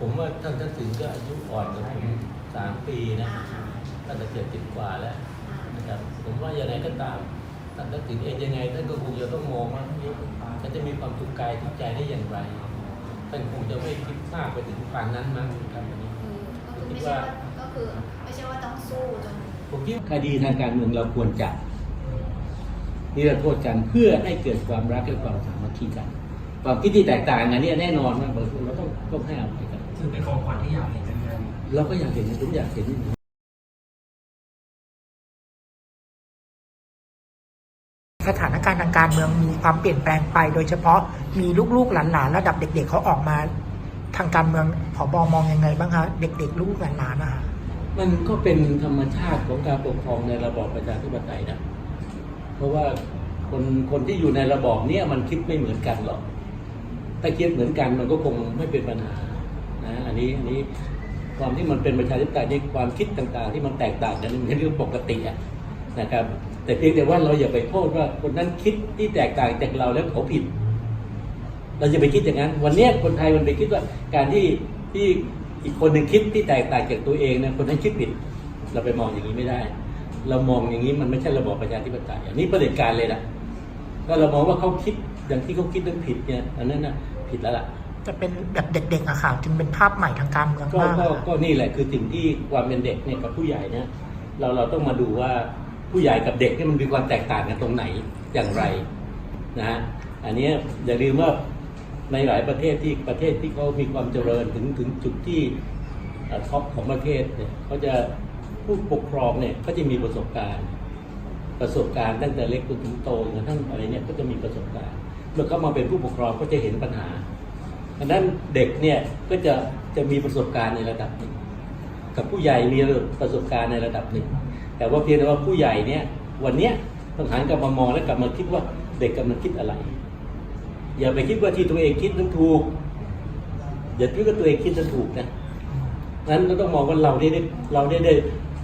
ผมว่าท่านทักษิณก็อายุอ่อนกว่าผมสามปีนะอ่าอ่าท่านจะเจ็ดสิบกว่าแล้วอ่านะครับ ผมว่าอย่างไรก็ตามท่านทักษิณเองยังไงท่านก็คงจะต้องมองว่าท่านจะมีความทุกข์กายทุกข์ใจได้อย่างไรท่านคงจะไม่คิดมากไปถึงปานนั้นมั้งครับอันนี้อืมก็คือไม่ใช่ว่าก็คือไม่ใช่ว่าต้องสู้จนผมคิดว่าคดีทางการเมืองเราควรจับนิรโทษกันเพื่อให้เกิดความรักและความสามัคคีกัน ความคิดที่แตกต่างกันเนี่ยแน่นอนว่าเราต้องต้องให้อภัย กันซึ่งเป็นของขวัญที่อยากเห็นกันเลยเราก็อยากเห็นผมอยากเห็นสถานการณ์ทางการเมืองมีความเปลี่ยนแปลงไป โดยเฉพาะมีลูกๆหลานๆระดับเด็ก ๆเขาออกมาทางการเมืองผบมองยังไงบ้างคะเด็ก ๆ ลูกๆหลานๆนะคะมันก็เป็นธรรมชาติของการปกครองในระบอบประชาธิปไตยนะเพราะว่าคนคนที่อยู่ในระบอบเนี้ยมันคิดไม่เหมือนกันหรอก ถ้าคิดเหมือนกันมันก็คงไม่เป็นปัญหา นะอันนี้อันนี้ความที่มันเป็นประชาธิปไตยในความคิดต่างๆ ที่มันแตกต่างกันนี่เป็นเรื่องปกติอะนะครับ แต่เพียงแต่ว่าเราอย่าไปโทษว่าคนนั้นคิดที่แตกต่างจากเราแล้วเขาผิด เราจะไปคิดอย่างนั้น วันนี้คนไทยมันไปคิดว่าการที่ที่อีกคนหนึ่งคิดที่แตกต่างจากตัวเองนะคนนั้นคิดผิด เราไปมองอย่างนี้ไม่ได้ เรามองอย่างนี้มันไม่ใช่ระบอบประชาธิปไตยอันนี้ประเด็จการเลยนะก็เรามองว่าเขาคิดอย่างที่เขาคิดนั้นผิดเนี่ยอันนั้นนะผิดแล้วล่ะ จะเป็นแบบเด็กๆอะค่ะจึงเป็นภาพใหม่ทางการเมืองก็มากก็อะก็นี่แหละคือสิ่งที่ความเป็นเด็กเนี่ยกับผู้ใหญ่เนี่ยเราเราต้องมาดูว่าผู้ใหญ่กับเด็กเนี่ยมันมีความแตกต่างกันตรงไหนอย่างไรนะฮะอันเนี้ยอย่าลืมว่าในหลายประเทศที่ประเทศที่เขามีความเจริญถึงถึงจุดที่เอ่อท็อปของประเทศเนี่ยเขาจะผู้ปกครองเนี่ยเขาจะมีประสบการณ์ ประสบการณ์ตั้งแต่เล็กจนถึงโตจนกระทั่งอะไรเนี่ยก็จะมีประสบการณ์เมื่อเขามาเป็นผู้ปกครองก็จะเห็นปัญหา ดังนั้นเด็กเนี่ยก็จะจะมีประสบการณ์ในระดับหนึ่งกับผู้ใหญ่มีประสบการณ์ในระดับหนึ่ง แต่ว่าเพียงแต่ว่าผู้ใหญ่เนี่ยวันเนี้ยต้องหันกลับมามองและกลับมาคิดว่าเด็กกำลังคิดอะไร อย่าไปคิดว่าที่ตัวเองคิดนั้นถูก อย่าคิดว่าตัวเองคิดนั้นถูกนะนั้นเราต้องมองว่าเราได้ได้เราได้ได้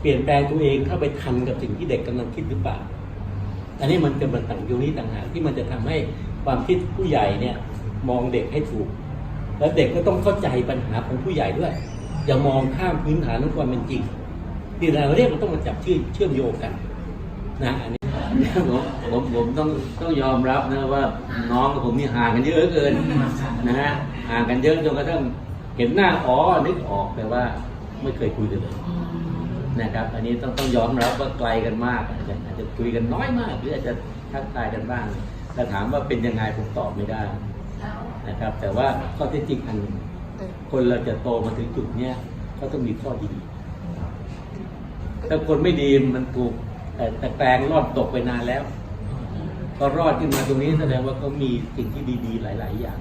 เปลี่ยนแปลงตัวเองเข้าไปทันกับสิ่งที่เด็กกำลังคิดหรือเปล่า อันนี้มันจะมันต่างอยู่นี้ต่างหากที่มันจะทำให้ความคิดผู้ใหญ่เนี่ยมองเด็กให้ถูก แล้วเด็กก็ต้องเข้าใจปัญหาของผู้ใหญ่ด้วย อย่ามองข้ามพื้นฐานของความเป็นจริงที่เราเรียกมันต้องมาจับเชื่อเชื่อมโยงกันนะอันนี้ผมผมผมต้องต้องยอมรับนะว่าน้องกับผมนี่ห่างกันเยอะเกินนะฮะห่างกันเยอะจนกระทั่งเห็นหน้าอ๋อนึกออกแต่ว่าไม่เคยคุยกันเลยนะครับ อันนี้ต้องต้องยอมรับว่าไกลกันมากอาจจะอาจจะคุยกันน้อยมาก หรืออาจจะทักทายกันบ้างแต่ถามว่าเป็นยังไงผมตอบไม่ได้ นะครับ แต่ว่าข้อเท็จจริงอันหนึ่งคนเราจะโตมาถึงจุดเนี้ยเขาต้องมีข้อดีถ้าคนไม่ดีมันถูกแต่แต่แปลงรอดตกไปนานแล้ว ก็รอดขึ้นมาตรงนี้แสดงว่าเขามีสิ่งที่ดีๆ หลาย ๆ อย่าง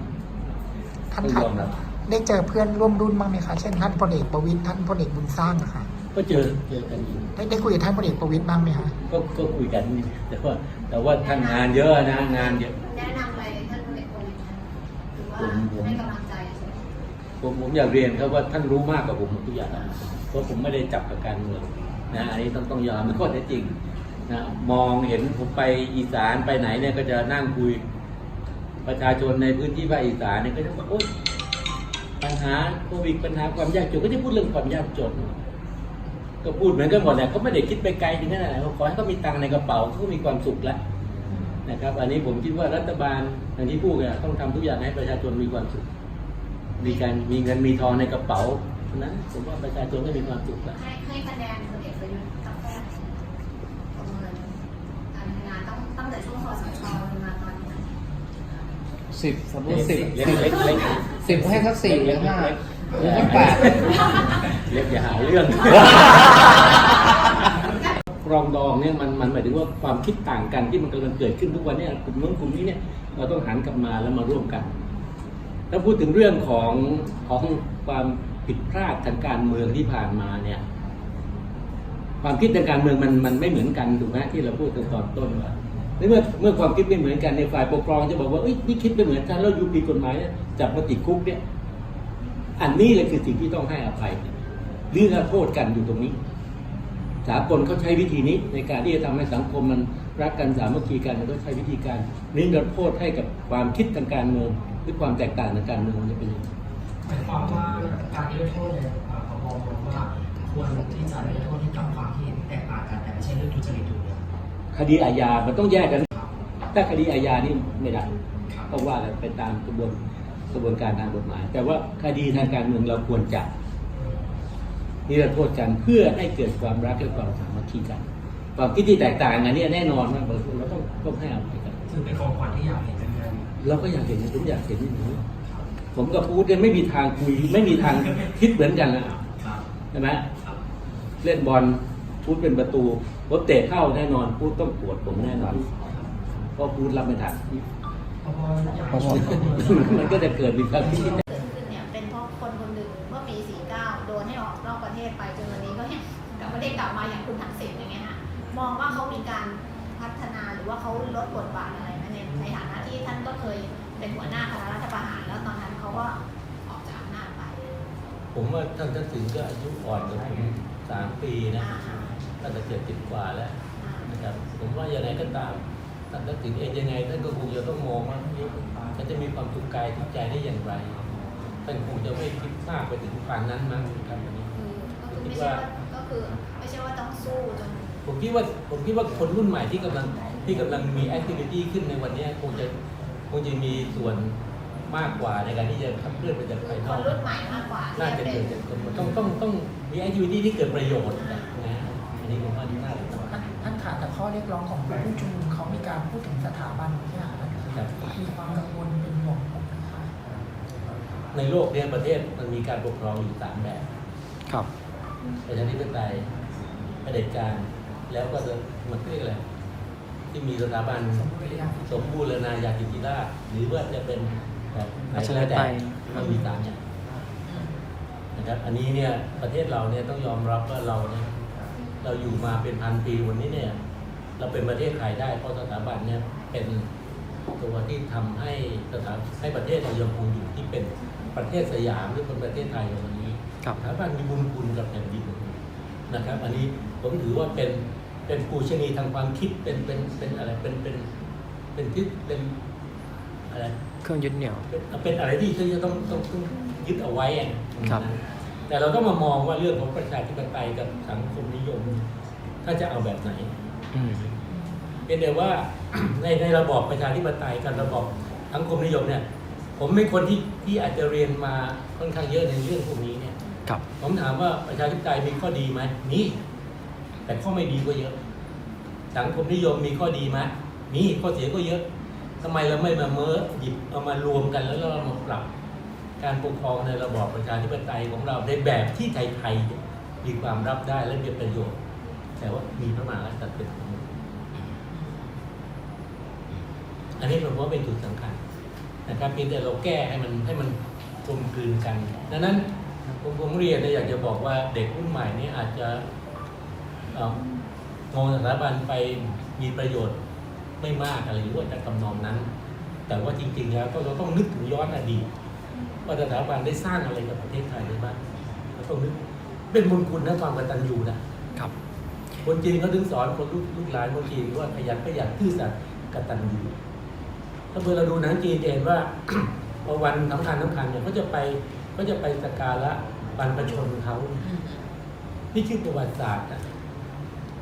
ท่านต้องคะยอมรับได้เจอเพื่อนร่วมรุ่นบ้างไหมคะ เช่นท่านพลเอกประวิตยท่านพลเอกบุญสร้างอะค่ะก็เจอเจอกันอยู่ได้ได้คุยกับท่านพลเอกประวิตยบ้างไหมคะก็ก็คุยกันนี่แต่ว่าแต่ว่าท่านงานเยอะนะงานเยอะ ผมผมให้กำลังใจใช่ไหมผมผมอยากเรียนครับว่าท่านรู้มากกว่าผมทุกอย่างเพราะผมไม่ได้จับกับการเมืองนะอันนี้ต้องต้องยอมมันข้อเท็จจริงนะมองเห็นผมไปอีสานไปไหนเนี่ยก็จะนั่งคุย ประชาชนในพื้นที่ภาคอีสานเนี่ยก็จะบอกโอ๊ยปัญหาโควิดปัญหาความยากจนก็จะพูดเรื่องความยากจน ก็พูดเหมือนกันหมดแหละเขาไม่ได้คิดไปไกลถึงขนาดไหนเขาขอให้เขามีตังค์ในกระเป๋าเขาก็มีความสุขแล้ว นะครับ อันนี้ผมคิดว่ารัฐบาลอย่างที่พูดเนี่ยต้องทำทุกอย่างให้ประชาชนมีความสุข มีการมีเงินมีทองในกระเป๋าฉะนั้นผมว่าประชาชนก็มีความสุขแล้วให้ให้คะแนนพลเอกประยุทธ์กับแพทย์ประเมินการทำงานต้องตั้งแต่ช่วงคอสชมาตอนนี้สิบสมมติสิบเล็กเล็กเล็กสิบให้สักสี่หรือห้าหรือสักแปดเล็กอย่าหาเรื่องป รองดองเนี่ยมันมันหมายถึงว่าความคิดต่างกันที่มันกำลังเกิดขึ้นทุกวันเนี่ยกลุ่มนู้นกลุ่มนี้เนี่ยเราต้องหันกลับมาแล้วมาร่วมกันถ้าพูดถึงเรื่องของของความผิดพลาดทางการเมืองที่ผ่านมาเนี่ยความคิดทางการเมืองมันมันไม่เหมือนกันถูกไหมที่เราพูดกันตอนต้นว่าในเมื่อเมื่อความคิดไม่เหมือนกันในฝ่ายปกครองจะบอกว่าเอ้ยนี่คิดไม่เหมือนกันแล้วอยู่ปีกฎหมายเนี่ยจับมาติดคุกเนี่ยอันนี้แหละคือสิ่งที่ต้องให้อภัยหรือโทษกันอยู่ตรงนี้ สากลเขาใช้วิธีนี้ในการที่จะทำให้สังคมมันรักกันสามัคคีกันเขาใช้วิธีการนี้เรโทษให้กับความคิดทางการเมืองหรือความแตกต่างทางการเมืองจะเป็นยังไงหมายความว่าการด้วยโทษเลยอ่าพบมองว่าควรที่จะได้โทษที่กับความที่แตกต่างกันแต่ไม่ใช่เรื่องทุจริตถูกไหมคดีอาญามันต้องแยกกัน ถ้าคดีอาญานี่ไม่ได้ต้องว่ากันไปตามกระบวนกระบวนการทางกฎหมาย แต่ว่าคดีทางการเมืองเราควรจับ นิรโทษกันเพื่อให้เกิดความรักและความสามัคคีกัน ความคิดที่แตกต่างอันนี้แน่นอนว่าเราต้องต้องให้อภัยกันซึ่งเป็นของขวัญที่อยากเห็นกันเลยเราก็อยากเห็นผมอยากเห็นอย่างนี้ผมกับพูดเนี่ยไม่มีทางคุยไม่มีทางคิดเหมือนกันนะครับใช่ไหมเล่นบอลพูดเป็นประตูผมเตะเข้าแน่นอนพูดต้องปวดผมแน่นอนเพราะพูดรับไม่ทันพบอยากพบมันก็จะเกิดมีความคิด องว่าเขามีการพัฒนาหรือว่าเขาลดบทบาทอะไรไหมในในฐานะที่ท่านก็เคยเป็นหัวหน้าคณะรัฐประหารแล้วตอนนั้นเขาก็ออกจากอำนาจไปผมว่าท่านทักษิณก็อายุอ่อนกว่าผมสามปีนะอ่าท่านจะเจ็ดสิบกว่าแล้วอ่านะครับผมว่าอย่างไรก็ตามท่านทักษิณเองยังไงท่านก็คงจะต้องมองว่าท่านจะมีความทุกข์กายทุกข์ใจได้อย่างไรท่านคงจะไม่คิดมากไปถึงปานนั้นมั้งครับอันนี้คือก็คือไม่ใช่ว่าก็คือไม่ใช่ว่าต้องสู้จน ผมคิดว่าผมคิดว่าคนรุ่นใหม่ที่กำลังที่กำลังมีแอคทิวิตี้ขึ้นในวันนี้คงจะคงจะมีส่วนมากกว่าในการที่จะขับเคลื่อนไปจากภายนคอกนรุ่นใหม่มากกว่าน่าที่จะจะเป็เกินดจากคนต้องต้องต้องมีแอคทิวิตี้ที่เกิดประโยชน์นะนะอันนี้ผมว่าน่าจะสำคัญท่านขาแต่ข้อเรียกร้องของกลุ่มผู้ชุมนุมเขามีการพูดถึงสถาบันเนี่ยค่ะครับมีความกังวลเป็นห่วงผมนะคะในโลกเนี้ประเทศมันมีการปกครองอยู่สามแบบ ครับประชาธิปไตยเผด็จการ แล้วก็จะมันเรียกอะไรที่มีสถาบันสมบูรณ์อย่างสมบูรณาญาสิทธิราชย์หรือว่าจะเป็นแบบไหนก็แล้วแต่มันมีสามอย่างนะครับ อันนี้เนี่ยประเทศเราเนี่ยต้องยอมรับว่าเราเนี่ยเราอยู่มาเป็นพันปีวันนี้เนี่ย เราเป็นประเทศไทยได้เพราะสถาบันเนี่ยเป็นตัวที่ทำให้สถาให้ประเทศเรายังคงอยู่ที่เป็นประเทศสยามหรือเป็นประเทศไทยในวันนี้ครับสถาบันมีบุญคุณกับแผ่นดินนะครับ อันนี้ผมถือว่าเป็น เป็นปูชนียทางความคิดเป็นเป็นเป็นอะไรเป็นเป็นเป็นที่เป็นอะไรเครื่องยึดเหนี่ยวเป็นเป็นอะไรที่ที่จะต้องต้องต้องยึดเอาไว้อะครับ แต่เราต้องมามองว่าเรื่องของประชาธิปไตยกับสังคมนิยม ถ้าจะเอาแบบไหนอืมเป็นแต่ว่าในในระบอบประชาธิปไตยกับระบอบสังคมนิยมเนี่ย ผมเป็นคนที่ที่อาจจะเรียนมาค่อนข้างเยอะในเรื่องพวกนี้เนี่ยครับผมถามว่าประชาธิปไตยมีข้อดีไหมมี แต่ข้อไม่ดีก็เยอะ สังคมนิยมมีข้อดีไหมมีข้อเสียก็เยอะทำไมเราไม่มาเมื่อหยิบเอามารวมกันแล้วเรามาปรับ การปกครองในระบอบประชาธิปไตยของเราในแบบที่ไทยๆมีความรับได้และมีประโยชน์ แต่ว่ามีพระมหากษัตริย์เป็นประมุขอันนี้ผมว่าเป็นจุดสำคัญนะครับเพียงแต่เราแก้ให้มันให้มันกลมกลืนกัน ดังนั้นผมผมเรียนนี่ยอยากจะบอกว่าเด็กรุ่นใหม่นี่อาจจะ มองสถาบันไปมีประโยชน์ไม่มากอะไรหรือว่าจากกำนองนั้น แต่ว่าจริง ๆ แล้วก็เราต้องนึกถึงย้อนอดีตว่าสถาบันได้สร้างอะไรกับประเทศไทยได้บ้างเราต้องนึกเป็นบุญคุณและความกตัญญูนะครับ คนจีนเขาถึงสอนคนลูกลูกหลานคนจีนว่าขยันประหยัดซื่อสัตย์กตัญญูถ้าเมื่อเราดูหนังจีนจะเห็นว่าพอวันสำคัญสำคัญเนี่ยเขาจะไปเขาจะไปสักการะบรรพชนเขานี่คือประวัติศาสตร์นะ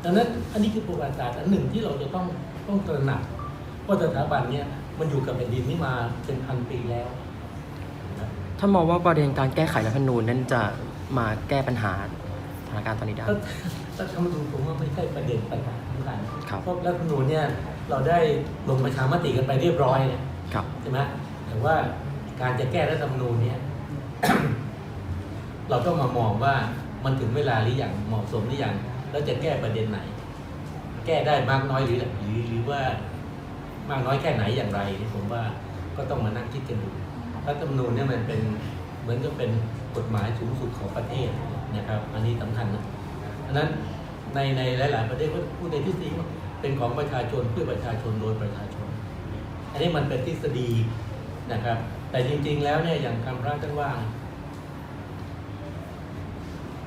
ดังนั้นอันนี้คือประวัติศาสตร์อันหนึ่งที่เราจะต้องต้องตระหนักว่าสถาบันเนี่ยมันอยู่กับแผ่นดินนี้มาเป็นพันปีแล้วนะถ้ามองว่าประเด็นการแก้ไขรัฐธรรมนูญนั้นจะมาแก้ปัญหาสถานการณ์ตอนนี้ได้ถ้าถ้าคำดูผมว่าไม่ใช่ประเด็นปัญหาสำคัญครับเพราะรัฐธรรมนูญเนี่ยเราได้ลงประชามติกันไปเรียบร้อยเนี่ยครับใช่ไหมแต่ว่าการจะแก้รัฐธรรมนูญเนี่ยเราต้องมามองว่ามันถึงเวลาหรือยังเหมาะสมหรือยัง แล้วจะแก้ประเด็นไหน แก้ได้มากน้อยหรือหรือหรือว่ามากน้อยแค่ไหนอย่างไรนี่ผมว่าก็ต้องมานั่งคิดกันดูรัฐธรรมนูญเนี่ยมันเป็นเหมือนกับเป็นกฎหมายสูงสุดของประเทศนะครับ อันนี้สำคัญนะอันนั้นในในหลาย ๆ ประเทศก็พูดในทฤษฎีว่าเป็นของประชาชนเพื่อประชาชนโดยประชาชน อันนี้มันเป็นทฤษฎีนะครับ แต่จริง ๆ แล้วเนี่ยอย่างคำพระท่านว่า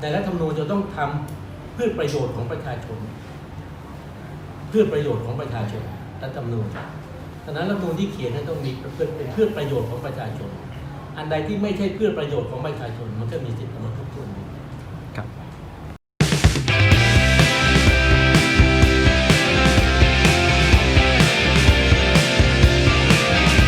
ในรัฐธรรมนูญจะต้องทำ เพื่อประโยชน์ของประชาชน เพื่อประโยชน์ของประชาชนรัฐธรรมนูญฉะนั้นรัฐธรรมนูญที่เขียนนั้นต้องมีเพื่อเป็นเพื่อประโยชน์ของประชาชน อันใดที่ไม่ใช่เพื่อประโยชน์ของประชาชนมันก็มีสิทธิ์เอามาทบทวนดู